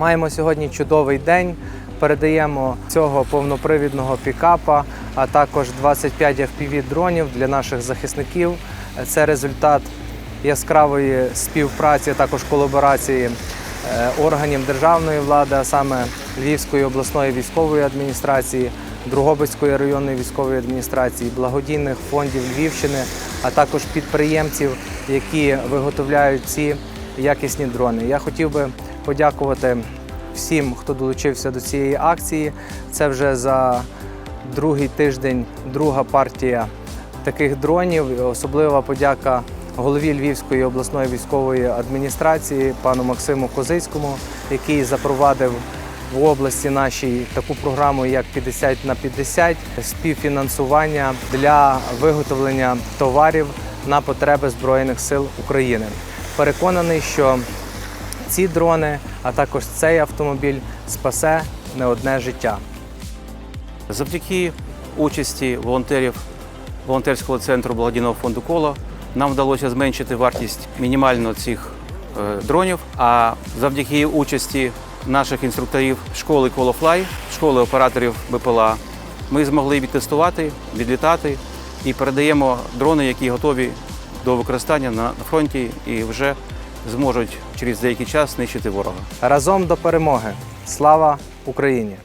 Маємо сьогодні чудовий день. Передаємо цього повнопривідного пікапа, а також 25 fpv дронів для наших захисників. Це результат яскравої співпраці, а також колаборації е, органів державної влади, а саме Львівської обласної військової адміністрації, Другобицької районної військової адміністрації, благодійних фондів Львівщини, а також підприємців, які виготовляють ці якісні дрони. Я хотів би подякувати всім, хто долучився до цієї акції. Це вже за другий тиждень друга партія таких дронів. Особлива подяка голові Львівської обласної військової адміністрації пану Максиму Козицькому, який запровадив в області нашій таку програму, як 50 на 50 співфінансування для виготовлення товарів на потреби Збройних сил України. Переконаний, що ці дрони, а також цей автомобіль спасе не одне життя. Завдяки участі волонтерів волонтерського центру благодійного фонду коло нам вдалося зменшити вартість мінімально цих е, дронів. А завдяки участі наших інструкторів школи Колофлай, школи операторів БПЛА, ми змогли відтестувати, відлітати і передаємо дрони, які готові до використання на на фронті і вже зможуть через деякий час знищити ворога. Разом до перемоги! Слава Україні!